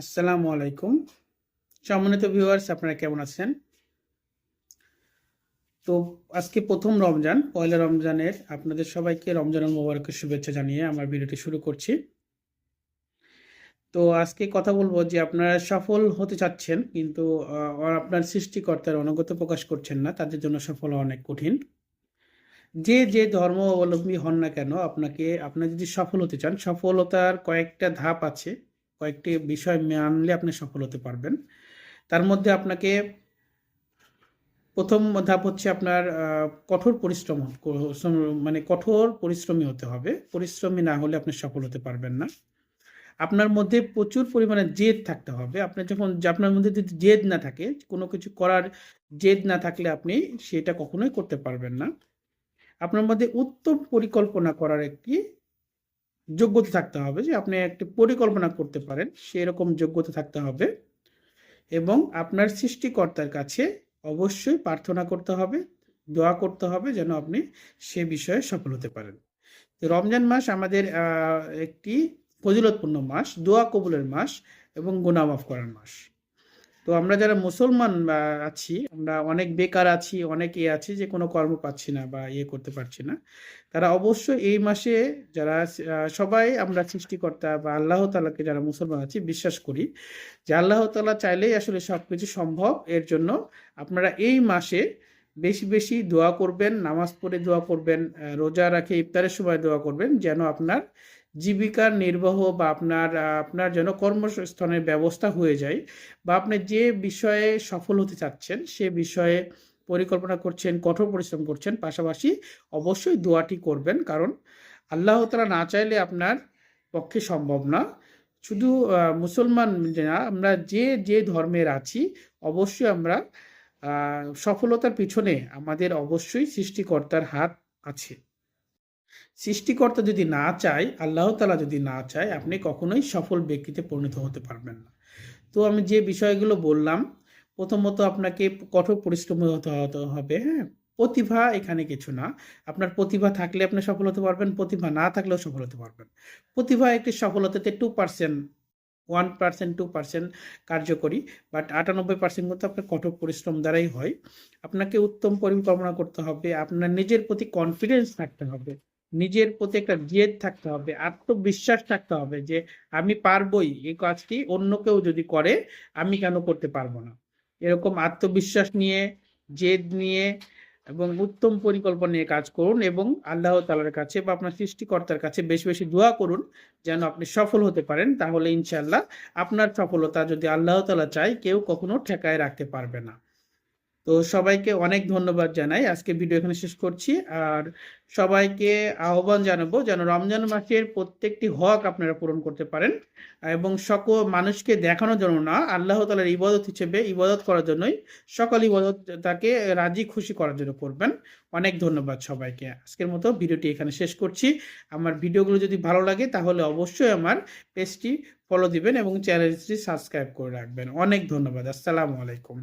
আসসালামু আলাইকুম। সম্মানিত ভিউয়ার্স আপনারা কেমন আছেন? তো আজকে প্রথম রমজান, পয়লা রমজানের আপনাদের সবাইকে রমজানের মোবারকের শুভেচ্ছা জানিয়ে আমার ভিডিওটি শুরু করছি। তো আজকে কথা বলব যে আপনারা সফল হতে চাচ্ছেন, কিন্তু আপনার সৃষ্টিকর্তার অনুগত প্রকাশ করছেন না, তাদের জন্য সফল অনেক কঠিন। যে যে ধর্ম অবলম্বী হন না কেন, আপনাকে, আপনার যদি সফল হতে চান, সফলতার কয়েকটা ধাপ আছে। কয়েকটি বিষয় মানলে আপনি সফল হতে পারবেন। তার মধ্যে আপনাকে প্রথম ধাপ হচ্ছে আপনার কঠোর পরিশ্রম মানে কঠোর পরিশ্রমী হতে হবে। পরিশ্রমী না হলে আপনি সফল হতে পারবেন না। আপনার মধ্যে প্রচুর পরিমাণে জেদ থাকতে হবে। আপনার যখন আপনার মধ্যে যদি জেদ না থাকে, কোনো কিছু করার জেদ না থাকলে আপনি সেটা কখনোই করতে পারবেন না। আপনার মধ্যে উত্তম পরিকল্পনা করার একটি যোগ্যতা থাকতে হবে যে আপনি একটি পরিকল্পনা করতে পারেন, সেরকম যোগ্যতা থাকতে হবে এবং আপনার সৃষ্টিকর্তার কাছে অবশ্যই প্রার্থনা করতে হবে, দোয়া করতে হবে যেন আপনি সে বিষয়ে সফল হতে পারেন। রমজান মাস আমাদের একটি ফজিলতপূর্ণ মাস, দোয়া কবুলের মাস এবং গুণামাফ মাফ করার মাস। তো আমরা যারা মুসলমান আছি, আমরা অনেক বেকার আছি, অনেক ইয়ে আছি যে কোনো কর্ম পাচ্ছি না বা ইয়ে করতে পারছি না। তারা অবশ্যই এই মাসে যারা সবাই আমরা সৃষ্টিকর্তা বা আল্লাহ তালাকে যারা মুসলমান আছি, বিশ্বাস করি যে আল্লাহ তালা চাইলেই আসলে সবকিছু সম্ভব। এর জন্য আপনারা এই মাসে বেশি বেশি দোয়া করবেন, নামাজ পড়ে দোয়া করবেন রোজা রাখে, ইফতারের সময় দোয়া করবেন যেন আপনার জীবিকার নির্বাহ বা আপনার আপনার যেন কর্মস্থানের ব্যবস্থা হয়ে যায় বা আপনি যে বিষয়ে সফল হতে চাচ্ছেন সে বিষয়ে পরিকল্পনা করছেন, কঠোর পরিশ্রম করছেন, পাশাপাশি অবশ্যই দোয়াটি করবেন। কারণ আল্লাহ তাআলা না চাইলে আপনার পক্ষে সম্ভব না। শুধু মুসলমান না, আমরা যে যে ধর্মের আছি, অবশ্যই আমরা সফলতার পিছনে আমাদের অবশ্যই সৃষ্টিকর্তার হাত আছে। সৃষ্টিকর্তা যদি না চায়, আল্লাহ তাআলা যদি না চায়, আপনি কখনোই সফল ব্যক্তিতে পরিণত হতে পারবেন না। তো আমি যে বিষয়গুলো বললাম, প্রথমত আপনাকে কঠোর পরিশ্রমী হতে হবে হ্যাঁ? প্রতিভা এখানে কিছু না। আপনার প্রতিভা থাকলে আপনি সফল হতে পারবেন, প্রতিভা না থাকলেও সফল হতে পারবেন। প্রতিভা একটি সফলতাতে two percent one percent two percent কার্যকরী বাট আটানব্বই পার্সেন্ট কিন্তু আপনার কঠোর পরিশ্রম দ্বারাই হয়। আপনাকে উত্তম পরিকল্পনা করতে হবে, আপনার নিজের প্রতি কনফিডেন্স থাকতে হবে। নিজের প্রতি একটা জেদ থাকতে হবে, আত্মবিশ্বাস থাকতে হবে যে আমি পারবই, এই কাজটি অন্য কেউ যদি করে, আমি কেন করতে পারব না? এরকম আত্মবিশ্বাস নিয়ে, জেদ নিয়ে এবং উত্তম পরিকল্পনা নিয়ে কাজ করুন এবং আল্লাহ তাআলার কাছে বা আপনার সৃষ্টিকর্তার কাছে বেশি বেশি দোয়া করুন যেন আপনি সফল হতে পারেন, তাহলে ইনশাল্লাহ আপনার সফলতা যদি আল্লাহ তালা চায়, কেউ কখনো ঠেকায় রাখতে পারবে না। তো সবাইকে অনেক ধন্যবাদ জানাই। আজকে ভিডিও এখানে শেষ করছি। আর সবাইকে আহ্বান জানাব যেন রমজান মাসের প্রত্যেকটি হক আপনারা পূরণ করতে পারেন এবং সকল মানুষকে দেখানোর জন্য না, আল্লাহ তাআলার ইবাদত হিসেবে ইবাদত করার জন্যই সকল ইবাদত তাকে রাজি খুশি করার জন্য করবেন। অনেক ধন্যবাদ সবাইকে। আজকের মতো ভিডিওটি এখানে শেষ করছি। আমার ভিডিওগুলো যদি ভালো লাগে তাহলে অবশ্যই আমার পেজটি ফলো দিবেন এবং চ্যানেলটি সাবস্ক্রাইব করে রাখবেন। অনেক ধন্যবাদ। আসসালামু আলাইকুম।